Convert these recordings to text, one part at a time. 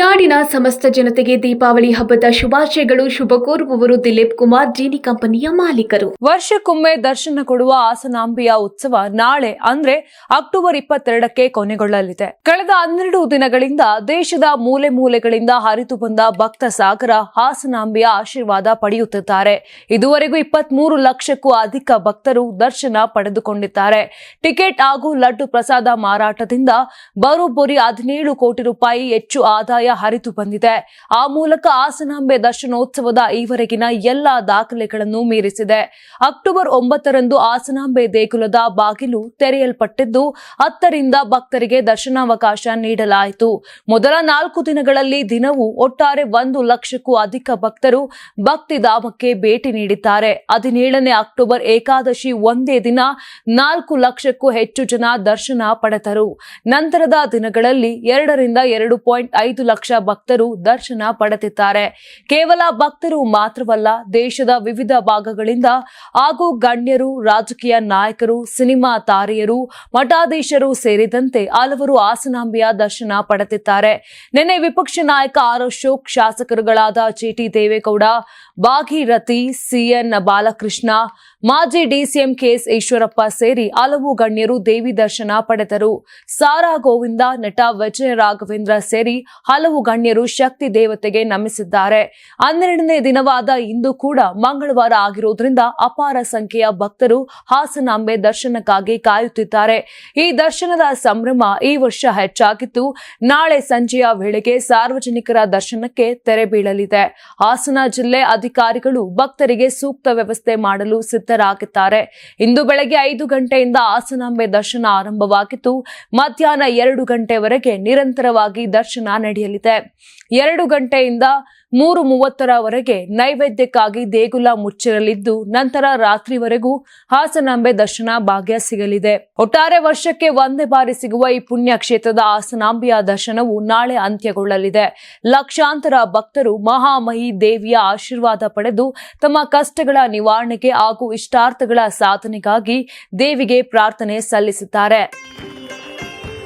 ನಾಡಿನ ಸಮಸ್ತ ಜನತೆಗೆ ದೀಪಾವಳಿ ಹಬ್ಬದ ಶುಭಾಶಯಗಳು ಶುಭ ಕೋರುವವರು ದಿಲೀಪ್ ಕುಮಾರ್, ಜೀನಿ ಕಂಪನಿಯ ಮಾಲೀಕರು. ವರ್ಷಕ್ಕೊಮ್ಮೆ ದರ್ಶನ ಕೊಡುವ ಹಾಸನಾಂಬಿಯ ಉತ್ಸವ ನಾಳೆ, ಅಂದ್ರೆ ಅಕ್ಟೋಬರ್ ಇಪ್ಪತ್ತೆರಡಕ್ಕೆ ಕೊನೆಗೊಳ್ಳಲಿದೆ. ಕಳೆದ ಹನ್ನೆರಡು ದಿನಗಳಿಂದ ದೇಶದ ಮೂಲೆ ಮೂಲೆಗಳಿಂದ ಹರಿದು ಬಂದ ಭಕ್ತ ಸಾಗರ ಹಾಸನಾಂಬಿಯ ಆಶೀರ್ವಾದ ಪಡೆಯುತ್ತಿದ್ದಾರೆ. ಇದುವರೆಗೂ ಇಪ್ಪತ್ಮೂರು ಲಕ್ಷಕ್ಕೂ ಅಧಿಕ ಭಕ್ತರು ದರ್ಶನ ಪಡೆದುಕೊಂಡಿದ್ದಾರೆ. ಟಿಕೆಟ್ ಹಾಗೂ ಲಡ್ಡು ಪ್ರಸಾದ ಮಾರಾಟದಿಂದ ಬರೋಬ್ಬರಿ ಹದಿನೇಳು ಕೋಟಿ ರೂಪಾಯಿ ಹೆಚ್ಚು ಆದಾಯ ಹರಿದು ಬಂದಿದೆ. ಆ ಮೂಲಕ ಹಾಸನಾಂಬೆ ದರ್ಶನೋತ್ಸವದ ಈವರೆಗಿನ ಎಲ್ಲಾ ದಾಖಲೆಗಳನ್ನು ಮೀರಿಸಿದೆ. ಅಕ್ಟೋಬರ್ ಒಂಬತ್ತರಂದು ಹಾಸನಾಂಬೆ ದೇಗುಲದ ಬಾಗಿಲು ತೆರೆಯಲ್ಪಟ್ಟಿದ್ದು, ಹತ್ತರಿಂದ ಭಕ್ತರಿಗೆ ದರ್ಶನಾವಕಾಶ ನೀಡಲಾಯಿತು. ಮೊದಲ ನಾಲ್ಕು ದಿನಗಳಲ್ಲಿ ದಿನವೂ ಒಟ್ಟಾರೆ ಒಂದು ಲಕ್ಷಕ್ಕೂ ಅಧಿಕ ಭಕ್ತರು ಭಕ್ತಿಧಾಮಕ್ಕೆ ಭೇಟಿ ನೀಡಿದ್ದಾರೆ. ಹದಿನೇಳನೇ ಅಕ್ಟೋಬರ್ ಏಕಾದಶಿ ಒಂದೇ ದಿನ ನಾಲ್ಕು ಲಕ್ಷಕ್ಕೂ ಹೆಚ್ಚು ಜನ ದರ್ಶನ ಪಡೆದರು. ನಂತರದ ದಿನಗಳಲ್ಲಿ ಎರಡರಿಂದ ಎರಡು ಪಾಯಿಂಟ್ ಐದು ಲಕ್ಷ ಭಕ್ತರು ದರ್ಶನ ಪಡೆದಿದ್ದಾರೆ. ಕೇವಲ ಭಕ್ತರು ಮಾತ್ರವಲ್ಲ, ದೇಶದ ವಿವಿಧ ಭಾಗಗಳಿಂದ ಹಾಗೂ ಗಣ್ಯರು, ರಾಜಕೀಯ ನಾಯಕರು, ಸಿನಿಮಾ ತಾರೆಯರು, ಮಠಾಧೀಶರು ಸೇರಿದಂತೆ ಹಲವರು ಹಾಸನಾಂಬಿಯ ದರ್ಶನ ಪಡೆದಿದ್ದಾರೆ. ನಿನ್ನೆ ವಿಪಕ್ಷ ನಾಯಕ ಆರ್ ಅಶೋಕ್ ಶಾಸಕರುಗಳಾದ ಜಿಟಿ ದೇವೇಗೌಡ, ಭಾಗೀರಥಿ ಸಿಎನ್ ಬಾಲಕೃಷ್ಣ ಮಾಜಿ ಡಿಸಿಎಂ ಕೆಎಸ್ ಈಶ್ವರಪ್ಪ ಸೇರಿ ಹಲವು ಗಣ್ಯರು ದೇವಿ ದರ್ಶನ ಪಡೆದರು. ಸಾರಾ ಗೋವಿಂದ, ನಟ ವಿಜಯ ರಾಘವೇಂದ್ರ ಸೇರಿ ಹಲವು ಗಣ್ಯರು ಶಕ್ತಿ ದೇವತೆಗೆ ನಮಿಸಿದ್ದಾರೆ. ಹನ್ನೆರಡನೇ ದಿನವಾದ ಇಂದು ಕೂಡ ಮಂಗಳವಾರ ಆಗಿರುವುದರಿಂದ ಅಪಾರ ಸಂಖ್ಯೆಯ ಭಕ್ತರು ಹಾಸನಾಂಬೆ ದರ್ಶನಕ್ಕಾಗಿ ಕಾಯುತ್ತಿದ್ದಾರೆ. ಈ ದರ್ಶನದ ಸಂಭ್ರಮ ಈ ವರ್ಷ ಹೆಚ್ಚಾಗಿದ್ದು, ನಾಳೆ ಸಂಜೆಯ ವೇಳೆಗೆ ಸಾರ್ವಜನಿಕರ ದರ್ಶನಕ್ಕೆ ತೆರೆ ಬೀಳಲಿದೆ. ಹಾಸನ ಜಿಲ್ಲೆ ಅಧಿಕಾರಿಗಳು ಭಕ್ತರಿಗೆ ಸೂಕ್ತ ವ್ಯವಸ್ಥೆ ಮಾಡಲು ಸಿದ್ಧರಾಗಿದ್ದಾರೆ ಇಂದು ಬೆಳಗ್ಗೆ ಐದು ಗಂಟೆಯಿಂದ ಹಾಸನಾಂಬೆ ದರ್ಶನ ಆರಂಭವಾಗಿದ್ದು ಮಧ್ಯಾಹ್ನ ಎರಡು ಗಂಟೆವರೆಗೆ ನಿರಂತರವಾಗಿ ದರ್ಶನ ನಡೆಯಲಿದೆ. ಎರಡು ಗಂಟೆಯಿಂದ ಮೂರು ಮೂವತ್ತರವರೆಗೆ ನೈವೇದ್ಯಕ್ಕಾಗಿ ದೇಗುಲ ಮುಚ್ಚಿರಲಿದ್ದು ನಂತರ ರಾತ್ರಿವರೆಗೂ ಹಾಸನಾಂಬೆ ದರ್ಶನ ಭಾಗ್ಯ ಸಿಗಲಿದೆ. ಒಟ್ಟಾರೆ ವರ್ಷಕ್ಕೆ ಒಂದೇ ಬಾರಿ ಸಿಗುವ ಈ ಪುಣ್ಯ ಕ್ಷೇತ್ರದ ಹಾಸನಾಂಬೆಯ ದರ್ಶನವು ನಾಳೆ ಅಂತ್ಯಗೊಳ್ಳಲಿದೆ. ಲಕ್ಷಾಂತರ ಭಕ್ತರು ಮಹಾಮಹಿ ದೇವಿಯ ಆಶೀರ್ವಾದ ಪಡೆದು ತಮ್ಮ ಕಷ್ಟಗಳ ನಿವಾರಣೆಗೆ ಹಾಗೂ ಇಷ್ಟಾರ್ಥಗಳ ಸಾಧನೆಗಾಗಿ ದೇವಿಗೆ ಪ್ರಾರ್ಥನೆ ಸಲ್ಲಿಸುತ್ತಾರೆ.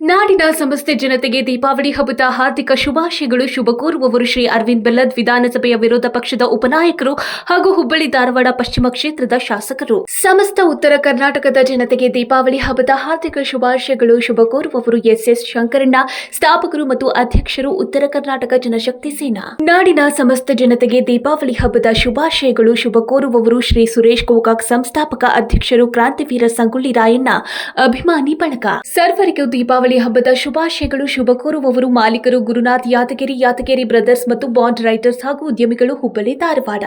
ನಾಡಿನ ಸಮಸ್ತ ಜನತೆಗೆ ದೀಪಾವಳಿ ಹಬ್ಬದ ಹಾರ್ದಿಕ ಶುಭಾಶಯಗಳು. ಶುಭ ಕೋರುವವರು ಶ್ರೀ ಅರವಿಂದ್ ಬೆಲ್ಲದ್ ವಿಧಾನಸಭೆಯ ವಿರೋಧ ಪಕ್ಷದ ಉಪನಾಯಕರು ಹಾಗೂ ಹುಬ್ಬಳ್ಳಿ ಧಾರವಾಡ ಪಶ್ಚಿಮ ಕ್ಷೇತ್ರದ ಶಾಸಕರು. ಸಮಸ್ತ ಉತ್ತರ ಕರ್ನಾಟಕದ ಜನತೆಗೆ ದೀಪಾವಳಿ ಹಬ್ಬದ ಹಾರ್ದಿಕ ಶುಭಾಶಯಗಳು. ಶುಭ ಕೋರುವವರು ಎಸ್ ಎಸ್ ಶಂಕರಣ್ಣ, ಸ್ಥಾಪಕರು ಮತ್ತು ಅಧ್ಯಕ್ಷರು ಉತ್ತರ ಕರ್ನಾಟಕ ಜನಶಕ್ತಿ ಸೇನಾ. ನಾಡಿನ ಸಮಸ್ತ ಜನತೆಗೆ ದೀಪಾವಳಿ ಹಬ್ಬದ ಶುಭಾಶಯಗಳು. ಶುಭ ಕೋರುವವರು ಶ್ರೀ ಸುರೇಶ್ ಗೋಕಾಕ್, ಸಂಸ್ಥಾಪಕ ಅಧ್ಯಕ್ಷರು ಕ್ರಾಂತಿವೀರ ಸಂಗೊಳ್ಳಿ ರಾಯಣ್ಣ. ಅಭಿಮಾನಿ ಬಳಗ. ಸರ್ವರಿಗೂ ದೀಪಾವಳಿ ಹಬ್ಬದ ಶುಭಾಶಯಗಳು, ಶುಭ ಕೋರುವವರು ಮಾಲೀಕರು ಗುರುನಾಥ್ ಯಾದಗಿರಿ ಯಾತಗಿರಿ ಬ್ರದರ್ಸ್ ಮತ್ತು ಬಾಂಡ್ ರೈಟರ್ಸ್ ಹಾಗೂ ಉದ್ಯಮಿಗಳು ಹುಬ್ಬಳ್ಳಿ ಧಾರವಾಡ.